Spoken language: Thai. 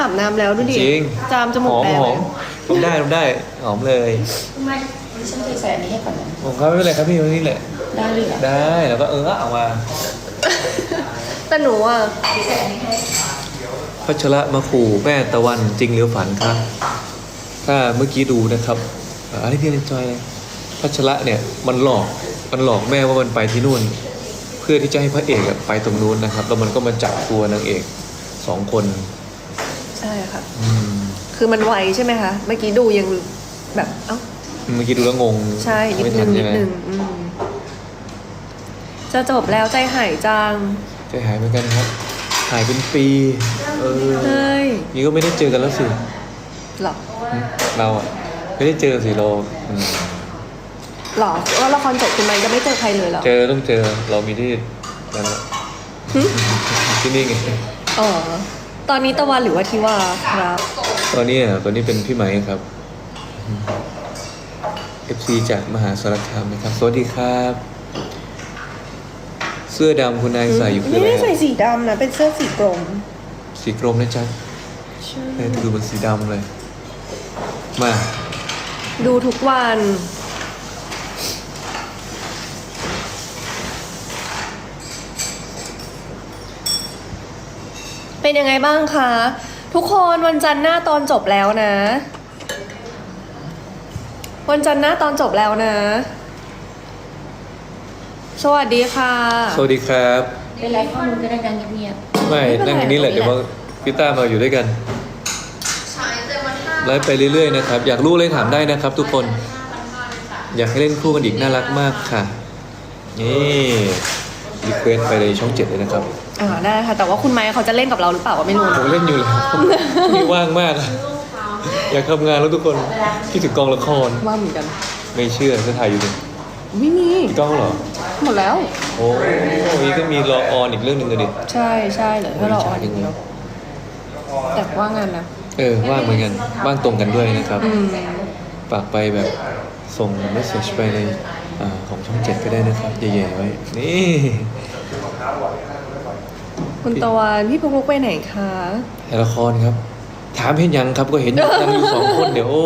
อาบน้ำแล้วดูดิจริง จามจหมูกอมแดงหเลอมยทำได้ทำได้หอมเลยไม่ดิฉันเคยใส่อันนี้ให้ก่อนนะผมครับไม่เป็นไรครับพี่วันนี้แหละได้เลยเหรอได้แล้วก็เออเอามาแต่หนูอะใส่อันนี้ให้พัชระมาขู่แม่ตะวันจริงหรือฝันครับ ถ้าเมื่อกี้ดูนะครับเอ่ออะไรที่เล่นจอยเลยพัชระเนี่ยมันหลอกมันหลอกแม่ว่ามันไปที่นู่น เพื่อที่จะให้พระเอกอะไปตรงนู้นนะครับแล้วมันก็มาจับตัวนางเอกสองคน ใช่ค่ะ อืมคือมันไวใช่ไหมคะเมื่อกี้ดูยังแบบเอ้าเมื่อกี้ดูแล้วงงใช่นิดไม่นึทังนิใช่ดไหมนึงอืมจะจบแล้วใจหายจังใจหายเหมือนกันครับ หายเป็นปี เออเฮ้ยนี่ก็ไม่ได้เจอกันแล้วสิหรออืมเราอะไม่ได้เจอสิเราอืมหรอว่าละครจบคุณไมค์จะไม่เจอใครเลยเหรอเจอต้องเจอเรามีที่นั่นแหละหึที่นี่ไง อ๋อ ตอนนี้ตะวันหรือว่าทิวาครับ ตอนนี้อะตอนนี้เป็นพี่ไหมครับ FC จากมหาสารคามนะครับ สวัสดีครับ เสื้อดำคุณนายใส่อยู่คือไม่อะไรได้ใส่อะสีดำนะ เป็นเสื้อสีกรมสีกรมนะจ๊ะใช่ เออดูมันสีดำเลย มา ดูทุกวัน เป็นยังไงบ้างคะ ทุกคนวันจันทร์หน้าตอนจบแล้วนะ วันจันทร์หน้าตอนจบแล้วนะ สวัสดีค่ะ สวัสดีครับ เป็นไรข้อมูลก็ได้ดังเงียบไม่ไม่เป็นไร นั่งอย่างนี้แหละตรงนี้เดี๋ยวมาพี่ต้ามาอยู่ด้วยกันไลฟ์ไปเรื่อยๆนะครับ อยากรู้เลยถามได้นะครับ ทุกคน อยากให้เล่นคู่กันอีกน่ารักมากค่ะ นี่ รีเควสไปเลยช่องเจ็ดเลยนะครับอ่าได้ค่ะ แต่ว่าคุณไม้เขาจะเล่นกับเราหรือเปล่าก็ไม่รู้ผมเล่นอยู่แล้วมีว่างมากอะอยากทำงานแล้วทุกคนคิดถึงกองละคร ว่าเหมือนกัน ไม่เชื่อจะถ่ายอยู่ดิไม่มีกี่กล้องเหรอ หมดแล้ว โอ้ยก็มีรอออนอีกเรื่องหนึ่งเลยดิใช่ใช่เหลือแค่เราออนอย่างเดียวแต่ว่างงานนะเออว่างเหมือนกันว่างตรงกันด้วยนะครับอืมฝากไปแบบส่งเมสเซจไปในอ่า ของช่องเจ็ดก็ได้นะครับแย่ๆไว้ นี่คุณตะวันพี่ปุ๊กลุกไปไหนคะถ่ายละครครับ ถามเห็นยังครับก็เห็นยังอยู่สองคนเดี๋ยวโอ้